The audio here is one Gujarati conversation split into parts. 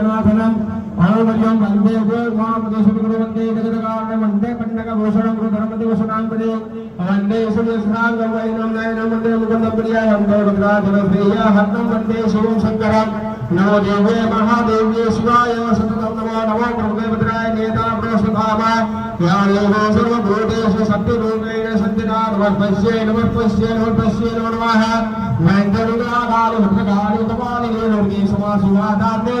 जन्माफलम भावमर्यम वंदे उपयोगमापदेशुकरवंदे जगदकारण वंदे पन्नकभूषणं गुरुधर्मदिवसनां पदे वंदे सुदेशनां गवैनं नयनं वंदे मुकुन्दप्रियाय वंदे रुद्राधरप्रिया हरनं वंदे शिवं शङ्करं नमो देवे महादेव्ये शिवाय सततं नमो नमो प्रभुवे भद्राय नेता प्रसुभावाय या देवो सर्वभूतेषु सत्यरूपेण सत्यता नमस्तस्यै नमस्तस्यै नमस्तस्यै नमो नमः महेन्द्रविद्याकालभद्रकालि कपालिगे नमति समासुवादाते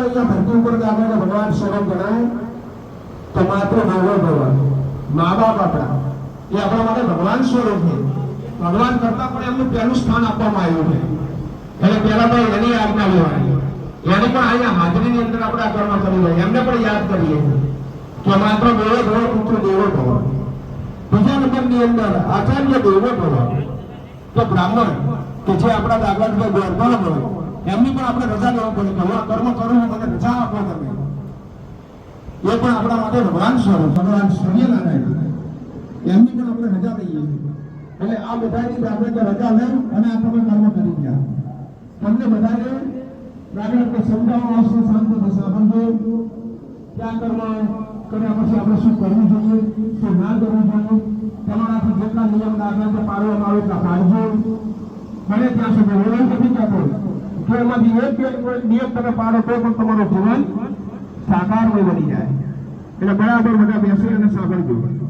એટલે કે પરંતુ પર ભગવાન શરણ બધાય તો માત્ર ભગવાન માદા બાપા એ આપણામાં ભગવાન સ્વરૂપ છે ભગવાન કરતા પણ એનું પહેલું સ્થાન આપવાનું આવ્યું છે એટલે પહેલા તો ઘણી યાદ કરાવવા એટલે પણ આ મજલી ની અંદર આપણા કર્મો કરી રહ્યા એને પણ યાદ કરી લેજો કે માત્ર દેવ દો પુત્ર દેવ દો બીજા નંબર ની અંદર આચાર્ય દેવ દો તો બ્રાહ્મણ કે જે આપણા આગવા પર ગોરતોનો ભો એમની પણ આપણે રજા લેવા પડે કે હું આ કર્મ કરું છું મને રજા આપો તમે એ પણ આપણા માટે ભગવાન સ્વરૂપ ભગવાન સૂર્યનારાયણ એમની પણ આપણે રજા લઈએ એટલે આ બધાની આપણે રજા લઈ અને આ તમે કર્મ કરી ગયા તમને બધાને આગળ આપણે સમજાવવા આવશે શાંત થશે સમજો ક્યાં કર્મ કર્યા પછી આપણે શું કરવું જોઈએ શું ના કરવું જોઈએ તમારાથી જેટલા નિયમ દાખલા પાડવામાં આવે એટલા પાડજો બને ત્યાં સુધી તો એમાંથી એક નિયમ તમે પાડો તો પણ તમારું જીવન સાકારમય બની જાય એટલે બરાબર બધા બેસી અને સાંભળજો